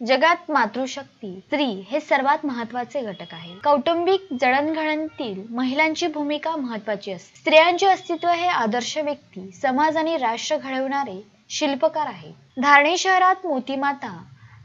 जगात मातृशक्ती स्त्री हे सर्वात महत्त्वाचे घटक आहे. कौटुंबिक जडणघडणीतील महिलांची भूमिका महत्वाची असते. स्त्रियांचे अस्तित्व हे आदर्श व्यक्ती समाज आणि राष्ट्र घडवणारे शिल्पकार आहे. धारणे शहरात मोतीमाता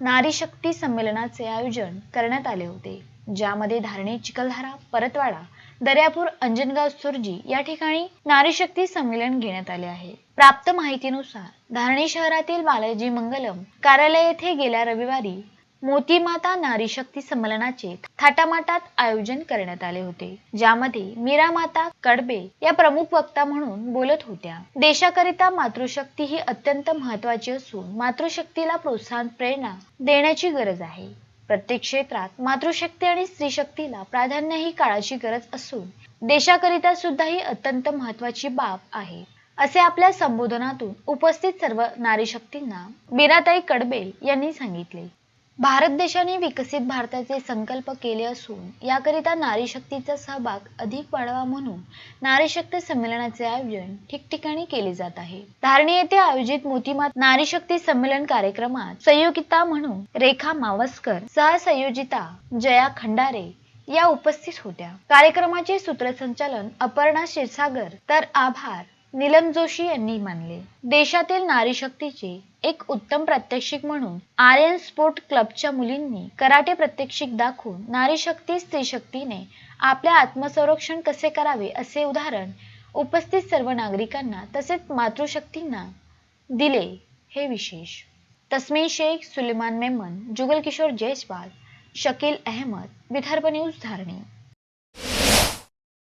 नारी शक्ती संमेलनाचे आयोजन करण्यात आले होते. ज्यामध्ये धारणी चिखलधारा परतवाडा दर्यापूर अंजनगाव सुरजी या ठिकाणी नारी शक्ती संमेलन घेण्यात आले आहे. प्राप्त माहितीनुसार धारणी शहरातील बालाजी मंगलम कार्यालय येथे गेल्या रविवारी मोतीमाता नारी शक्ती संमेलनाचे थाटामाटात आयोजन करण्यात आले होते ज्यामध्ये मीरा माता कडबे या प्रमुख वक्ता म्हणून बोलत होत्या. देशाकरिता मातृशक्ती ही अत्यंत महत्वाची असून मातृशक्तीला प्रोत्साहन प्रेरणा देण्याची गरज आहे. प्रत्येक क्षेत्रात मातृशक्ती आणि स्त्री शक्तीला प्राधान्य ही काळाची गरज असून देशाकरिता सुद्धा ही अत्यंत महत्वाची बाब आहे. असे आपल्या संबोधनातून उपस्थित सर्व नारी शक्तींना मीराताई कडबेल यांनी सांगितले. भारत देशाने विकसित भारताचे संकल्प केले असून याकरिता नारी शक्तीचा सहभाग अधिक वाढवा म्हणून नारी शक्ती संमेलनाचे आयोजन ठिकठिकाणी केले जात आहे. धारणी येथे आयोजित मोतीमात नारी शक्ती संमेलन कार्यक्रमात संयोगिता म्हणून रेखा मावस्कर सहसंयोजिता जया खंडारे या उपस्थित होत्या. कार्यक्रमाचे सूत्रसंचालन अपर्णा क्षीरसागर तर आभार. नीलम जोशी यांनी मानले. देशातील नारी शक्तीचे एक उत्तम प्रात्यक्षिक म्हणून आर्यन स्पोर्ट क्लबच्या मुलींनी कराटे प्रात्यक्षिक दाखवून नारी शक्ती स्त्री शक्तीने आपल्या आत्मसंरक्षण कसे करावे असे उदाहरण उपस्थित सर्व नागरिकांना तसेच मातृशक्तींना दिले हे विशेष. तस्मी शेख सुलेमान मेमन जुगल किशोर जयस्वाल शकील अहमद विदर्भ न्यूज धारणी.